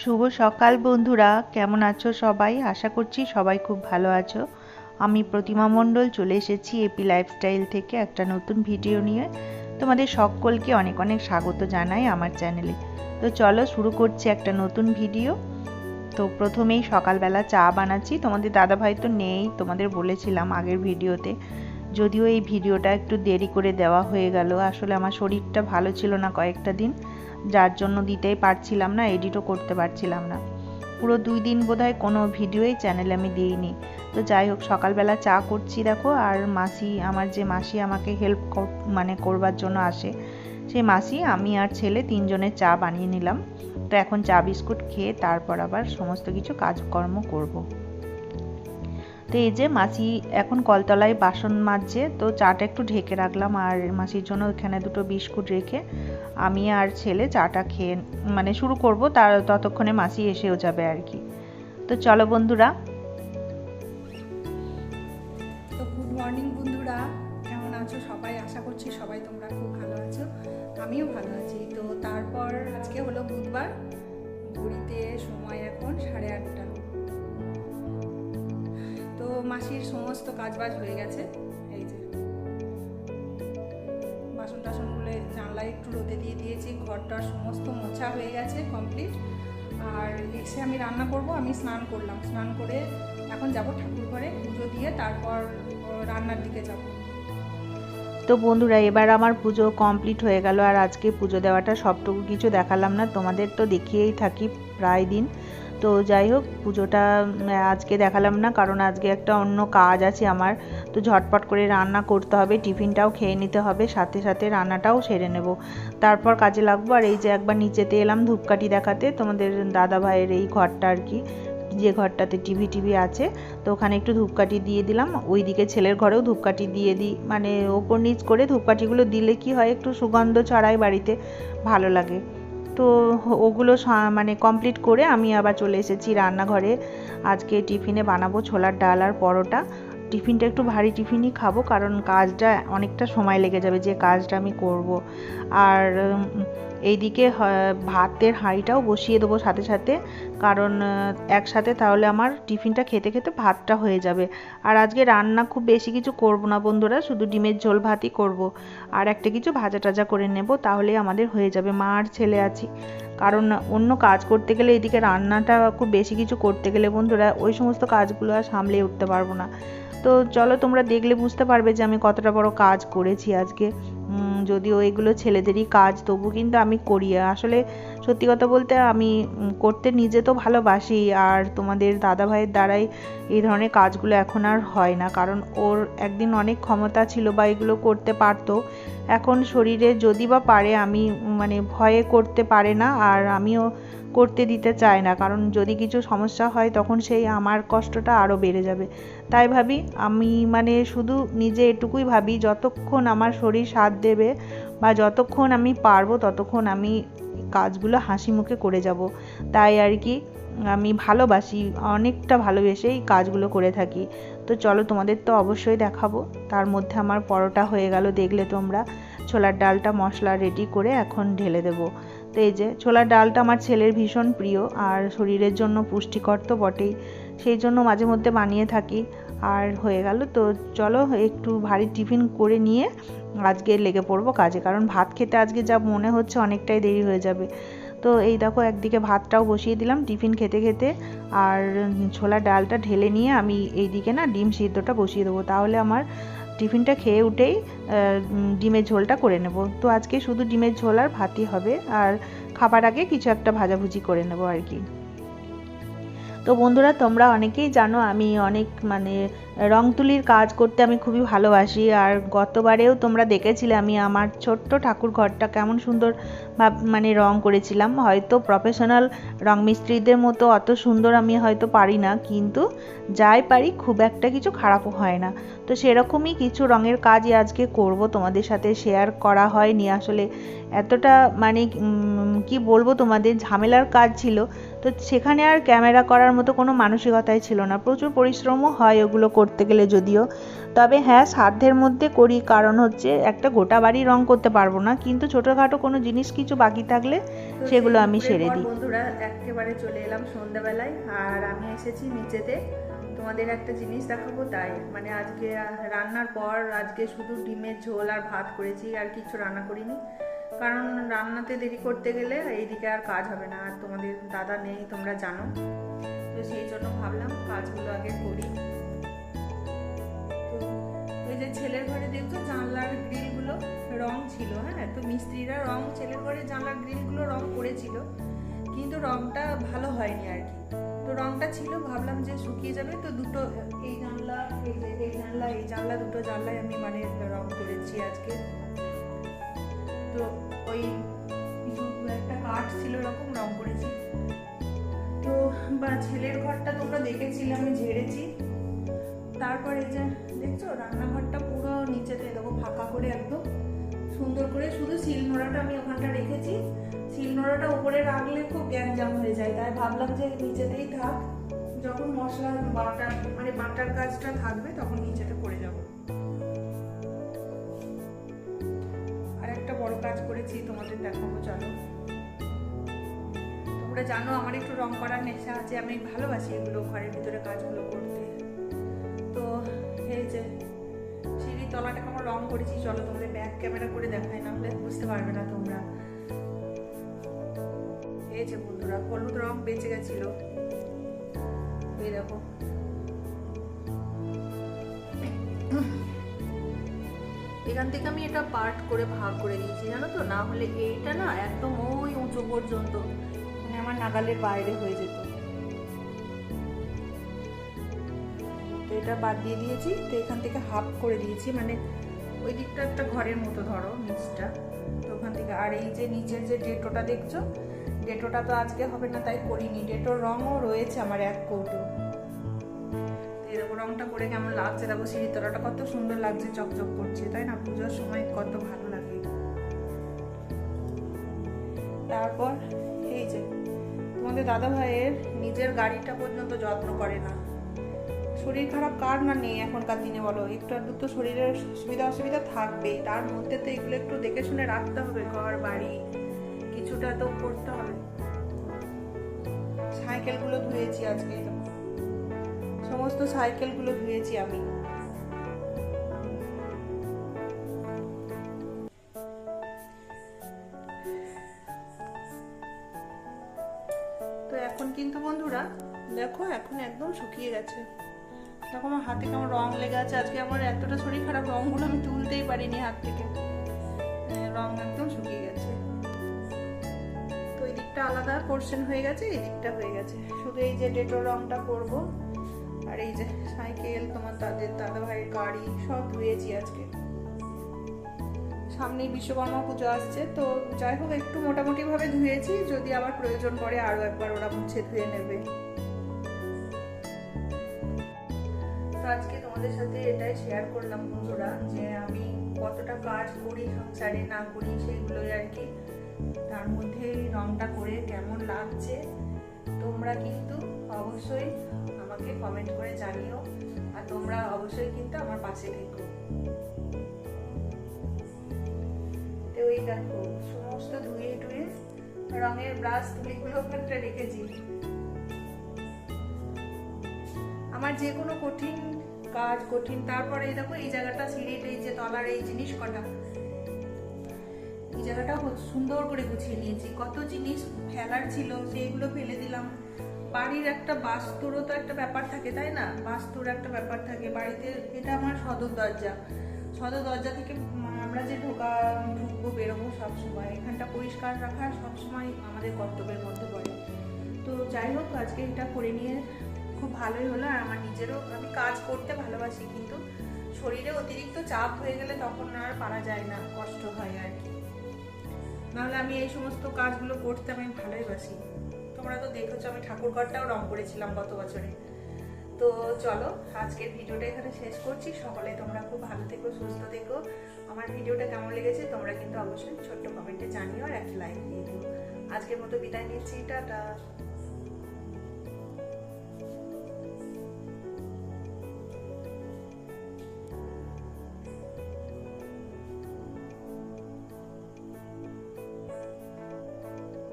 শুভ সকাল বন্ধুরা, কেমন আছো সবাই? আশা করছি সবাই খুব ভালো আছো। আমি প্রতিমা মণ্ডল চলে এসেছি এপি লাইফস্টাইল থেকে একটা নতুন ভিডিও নিয়ে। তোমাদের সকলকে অনেক অনেক স্বাগত জানাই আমার চ্যানেলে। তো চলো শুরু করছি একটা নতুন ভিডিও। তো প্রথমেই সকালবেলা চা বানাচ্ছি। তোমাদের দাদাভাই তো নেই, তোমাদের বলেছিলাম আগের ভিডিওতে। যদিও এই ভিডিওটা একটু দেরি করে দেওয়া হয়ে গেল, আসলে আমার শরীরটা ভালো ছিল না কয়েকটা দিন। যার জন্য দিতেই পারছিলাম না এডিটও করতে পারছিলাম না। পুরো দুই দিন বোধহয় কোনো ভিডিওই চ্যানেলে আমি দিইনি। তো যাই হোক, সকালবেলা চা করছি দেখো, আর মাসি, আমার যে মাসি আমাকে হেল্প মানে করবার জন্য আসে, সেই মাসি, আমি আর ছেলে তিনজনের চা বানিয়ে নিলাম। তো এখন চা বিস্কুট খেয়ে তারপর আবার সমস্ত কিছু কাজকর্ম করব। তো এই যে মাসি এখন কলতলায় বাসন মাজছে, তো চাটা একটু ঢেকে রাখলাম আর মাসির জন্য এখানে দুটো বিস্কুট রেখে আমি আর ছেলে চাটা খেয়ে মানে শুরু করব, তার ততক্ষণে মাসি এসেও যাবে আর কি। তো চলো বন্ধুরা মাসির সমস্ত কাজবাজ হয়ে গেছে। এই যে। বাসন টাসনগুলো জানলায় একটু রোদে দিয়ে দিয়েছি, ঘরটার সমস্ত মোছা হয়ে গেছে কমপ্লিট আর এসে আমি রান্না করব, আমি স্নান করলাম। স্নান করে এখন যাব ঠাকুর ঘরে, পুজো দিয়ে তারপর রান্নার দিকে যাব। তো বন্ধুরা, এবার আমার পুজো কমপ্লিট হয়ে গেল। আর আজকে পুজো দেওয়াটা সবটুকু কিছু দেখালাম না, তোমাদের তো দেখিয়েই থাকি প্রায় দিন। তো যাই হোক, পুজোটা আজকে দেখালাম না, কারণ আজকে একটা অন্য কাজ আছে আমার। তো ঝটপট করে রান্না করতে হবে, টিফিনটাও খেয়ে নিতে হবে, সাথে সাথে রান্নাটাও সেরে নেব। তারপর কাজে লাগবো, আর এই যে একবার নিচেতে এলাম ধূপকাঠি দেখাতে, তোমাদের দাদা ভাইয়ের এই ঘরটা আর কি, যে ঘরটাতে টিভি টিভি আছে, তো ওখানে একটু ধূপকাঠি দিয়ে দিলাম। ওই দিকে ছেলের ঘরেও ধূপকাঠি দিয়ে দিই মানে ওপর নিচ করে ধূপকাঠিগুলো দিলে কি হয়, একটু সুগন্ধ ছড়ায় বাড়িতে, ভালো লাগে। তো ওগুলো মানে কমপ্লিট করে আমি আবার চলে এসেছি রান্নাঘরে। আজকে টিফিনে বানাবো ছোলার ডাল আর পরোটা। টিফিনটা একটু ভারী টিফিনই খাব কারণ কাজটা অনেকটা সময় লেগে যাবে যে কাজটা আমি করব। আর এইদিকে ভাতের হাঁড়িটাও বসিয়ে দেবো সাথে সাথে। কারণ একসাথে তাহলে আমার টিফিনটা খেতে খেতে ভাতটা হয়ে যাবে। আর আজকে রান্না খুব বেশি কিছু করব না বন্ধুরা, শুধু ডিমের ঝোল ভাতই করব। আর একটা কিছু ভাজা টাজা করে নেব তাহলে আমাদের হয়ে যাবে। মা আর ছেলে আছি। কারণ, অন্য কাজ করতে গেলে এদিকে রান্নাটা খুব বেশি কিছু করতে গেলে বন্ধুরা, ওই সমস্ত কাজগুলো আর সামলে উঠতে পারব না। তো চলো তোমরা দেখলে বুঝতে পারবে যে আমি কতটা বড় কাজ করেছি আজকে। যদিও এগুলো ছেলেদেরই কাজ তবু কিন্তু আমি করি। আসলে সত্যি কথা বলতে আমি করতে নিজে তো ভালোবাসি, আর তোমাদের দাদা ভাইয়ের দ্বারাই এই ধরনের কাজগুলো এখন আর হয় না। কারণ ওর একদিন অনেক ক্ষমতা ছিল বা এগুলো করতে পারতো। এখন শরীরে যদি বা পারে আমি মানে ভয়ে করতে পারে না, আর আমিও করতে দিতে চায় না। কারণ যদি কিছু সমস্যা হয় তখন সেই আমার কষ্টটা আরও বেড়ে যাবে। তাই ভাবি, আমি মানে শুধু নিজে এটুকুই ভাবি, যতক্ষণ আমার শরীর সাথ দেবে বা যতক্ষণ আমি পারব ততক্ষণ আমি কাজগুলো হাসি মুখে করে যাব। তাই আর কি আমি ভালোবাসি, অনেকটা ভালোবেসেই কাজগুলো করে থাকি। তো চলো তোমাদের তো অবশ্যই দেখাবো। তার মধ্যে আমার পরোটা হয়ে গেল, দেখলে তোমরা। ছোলার ডালটা মশলা রেডি করে এখন ঢেলে দেবো। তো এই যে, ছোলার ডালটা আমার ছেলের ভীষণ প্রিয় আর শরীরের জন্য পুষ্টিকর তো বটেই। সেই জন্য মাঝে মধ্যে বানিয়ে থাকি। আর হয়ে গেল, তো চলো একটু ভারী টিফিন করে নিয়ে আজকে লেগে পড়ব কাজে, কারণ ভাত খেতে আজকে যা মনে হচ্ছে অনেকটাই দেরি হয়ে যাবে। তো এই দেখো একদিকে ভাতটাও বসিয়ে দিলাম টিফিন খেতে খেতে, আর ছোলা ডালটা ঢেলে নিয়ে আমি এই দিকে না ডিম সিদ্ধটা বসিয়ে দেবো। তাহলে আমার টিফিনটা খেয়ে উঠেই ডিমের ঝোলটা করে নেব। তো আজকে শুধু ডিমের ঝোল আর ভাতই হবে, আর খাবার আগে কিছু একটা ভাজাভুজি করে নেব আর কি। তো বন্ধুরা, তোমরা অনেকেই জানো আমি অনেক মানে রং তুলির কাজ করতে আমি খুবই ভালোবাসি। আর গতবারেও তোমরা দেখেছিলে আমি আমার ছোট্ট ঠাকুর ঘরটা কেমন সুন্দর মানে রং করেছিলাম। হয়তো প্রফেশনাল রং মিস্ত্রিদের মতো অত সুন্দর আমি হয়তো পারি না, কিন্তু যাই পারি খুব একটা কিছু খারাপও হয় না। তো সেরকমই কিছু রঙের কাজই আজকে করব, তোমাদের সাথে শেয়ার করা হয়নি। আসলে এতটা মানে কি বলব, তোমাদের ঝামেলার কাজ ছিল। তো সেখানে আর ক্যামেরা করার মতো কোনো মানসিকতাই ছিল না। প্রচুর পরিশ্রমও হয় ওগুলো করতে গেলে যদিও। তবে হ্যাঁ সাধ্যের মধ্যে করি কারণ হচ্ছে একটা গোটা বাড়ি রং করতে পারব না। কিন্তু ছোটোখাটো কোনো জিনিস কিছু বাকি থাকলে সেগুলো আমি সেরে দিই। বন্ধুরা একেবারে চলে এলাম সন্ধ্যাবেলায়। আর আমি এসেছি নিচেতে। তোমাদের একটা জিনিস দেখাবো তাই। মানে আজকে রান্নার পর আজকে শুধু ডিমের ঝোল আর ভাত করেছি আর কিছু রান্না করিনি। কারণ রান্নাতে দেরি করতে গেলে এইদিকে আর কাজ হবে না, আর তোমাদের দাদা নেই, তোমরা জানো। তো সেই জন্য ভাবলাম কাজগুলো আগে করি। তো ওই যে ছেলের ঘরে দেখছ জানলার গ্রিলগুলো রং ছিল হ্যাঁ তো মিস্ত্রিরা রং, ছেলের ঘরে জানলার গ্রিলগুলো রং করেছিল, কিন্তু রংটা ভালো হয়নি আর কি। তো রংটা ছিল, ভাবলাম যে শুকিয়ে যাবে, তো দুটো এই জানলা এই জানলা এই জানলা, দুটো জানলায় আমি মানে রং করেছি আজকে। তো ওই কিছু একটা কাঠ ছিল এরকম, রং করেছি। তো বা ছেলের ঘরটা তোমরা দেখেছিলে, আমি ঝেড়েছি। তারপরে যে দেখছ, রান্নাঘরটা পুরো নিচেতে, দেখো, ফাঁকা করে একদম। সুন্দর করে শুধু শিলনোড়াটা আমি ওখানটা রেখেছি। শিলনোড়াটা উপরে রাখলে খুব গ্যাঞ্জাম হয়ে যায়। তাই ভাবলাম যে নিচেতেই থাক। যখন মশলা বাটার মানে বাটার কাজটা থাকবে, তখন নিচেতে কাজ করেছি, তোমাদের দেখাবো, চলো। তোমরা জানো আমার একটু রং করার নেশা আছে, আমি ভালোবাসি এগুলো, ঘরের ভিতরে কাজগুলো করতে। তো এই যে, সিঁড়ির তলাটাকে আমার রং করেছি, চলো তোমাদের ব্যাক ক্যামেরা করে দেখাই না হলে বুঝতে পারবে না তোমরা। এই যে বন্ধুরা, হলুদ রং বেঁচে গেছিল। এই দেখো এখান থেকে আমি এটা পার্ট করে ভাগ করে দিয়েছি, জানো তো? না হলে এইটা না একদম ওই উঁচু পর্যন্ত মানে আমার নাগালের বাইরে হয়ে যেত। তো এটা বাদ দিয়ে দিয়েছি, তো এখান থেকে হাফ করে দিয়েছি মানে ওই দিকটা একটা ঘরের মতো ধরো, নিচটা। তো ওখান থেকে, আর এই যে নিচের যে ডেটোটা দেখছ, ডেটোটা তো আজকে হবে না, তাই করিনি। ডেটোর রঙও রয়েছে আমার এক কৌটো। রংটা করে কেমন লাগছে? দেখো সিঁড়ির তলাটা কত সুন্দর লাগছে, চকচক করছে, তাই না? পুজোর সময় কত ভালো লাগে। তারপর, এই যে, তোমাদের দাদা ভাইয়ের নিজের গাড়িটা পর্যন্ত যত্ন করে না। শরীর খারাপ কার না নেই এখনকার দিনে, বলো? একটু আধটু তো শরীরের সুবিধা অসুবিধা থাকবেই তার মধ্যে তো এগুলো একটু দেখে শুনে রাখতে হবে, ঘর, বাড়ি, কিছুটা তো করতে হবে। সাইকেলগুলো ধুয়েছি আজকে। সমস্ত সাইকেলগুলো ধুয়েছি আমি। তো এখন কিন্তু বন্ধুরা, দেখো এখন একদম শুকিয়ে গেছে। দেখো আমার হাতে কেমন রং লেগে আছে। আজকে আমার এতটা শরীর খারাপ, রংগুলো আমি তুলতেই পারিনি হাত থেকে। রং একদম শুকিয়ে গেছে। তো এই দিকটা আলাদা পোর্শন হয়ে গেছে, এই দিকটা হয়ে গেছে। শুধু এই যে ডেটোর রংটা করব। আর এই যে সাইকেল, তোমার তাদের দাদা ভাইয়ের গাড়ি, সব ধুয়েছি আজকে। সামনেই বিশ্বকর্মা পুজো আসছে, তো যাই হোক, একটু মোটামুটি ভাবে ধুয়েছি, যদি আবার প্রয়োজন পড়ে আরও একবার ওরা মুছে ধুয়ে নেবে। তো আজকে তোমাদের সাথে এটাই শেয়ার করলাম বন্ধুরা, যে আমি কতটা কাজ করি, সংসারে না করি সেগুলোই আর কি। তার মধ্যে রংটা করে কেমন লাগছে, তোমরা কিন্তু অবশ্যই আমাকে কমেন্ট করে জানিও। আর তোমরা অবশ্যই কিন্তু আমার পাশে থেকো। ওই দেখো, সমস্ত ধুয়ে টুয়ে রঙের ব্রাশ তুলিগুলো ওখানটা রেখেছি। আমার যে কোনো কঠিন কাজ, কঠিন, তারপরে দেখো, এই জায়গাটা সিঁড়ির এই যে তলার এই জিনিস কটা, এই জায়গাটা সুন্দর করে গুছিয়ে নিয়েছি। কত জিনিস ফেলার ছিল, সেইগুলো ফেলে দিলাম। বাড়ির একটা বাস্তুরও তো একটা ব্যাপার থাকে, তাই না? বাস্তুর একটা ব্যাপার থাকে। বাড়িতে এটা আমার সদর দরজা। সদর দরজা থেকে আমরা যে ঢোকা, ঢুকবো, বেরোবো সবসময় এখানটা পরিষ্কার রাখা সবসময় আমাদের কর্তব্যের মধ্যে পড়ে। তো যাই হোক, আজকে এটা করে নিয়ে খুব ভালোই হলো। আর আমার নিজেরও, আমি কাজ করতে ভালোবাসি, কিন্তু শরীরে অতিরিক্ত চাপ হয়ে গেলে তখন আর পারা যায় না, কষ্ট হয় আর কি। নাহলে আমি এই সমস্ত কাজগুলো করতে আমি ভালোই বাসি। তোমরা তো দেখেছ, আমি ঠাকুরঘরটাও রং করেছিলাম গত বছরে। তো চলো, আজকের ভিডিওটা এখানে শেষ করছি। সকলে তোমরা খুব ভালো থেকো, সুস্থ থেকো। আমার ভিডিওটা কেমন লেগেছে তোমরা কিন্তু অবশ্যই ছোট্ট কমেন্টে জানিও আর একটা লাইক দিয়ে দিও। আজকের মতো বিদায় নিচ্ছি, টাটা।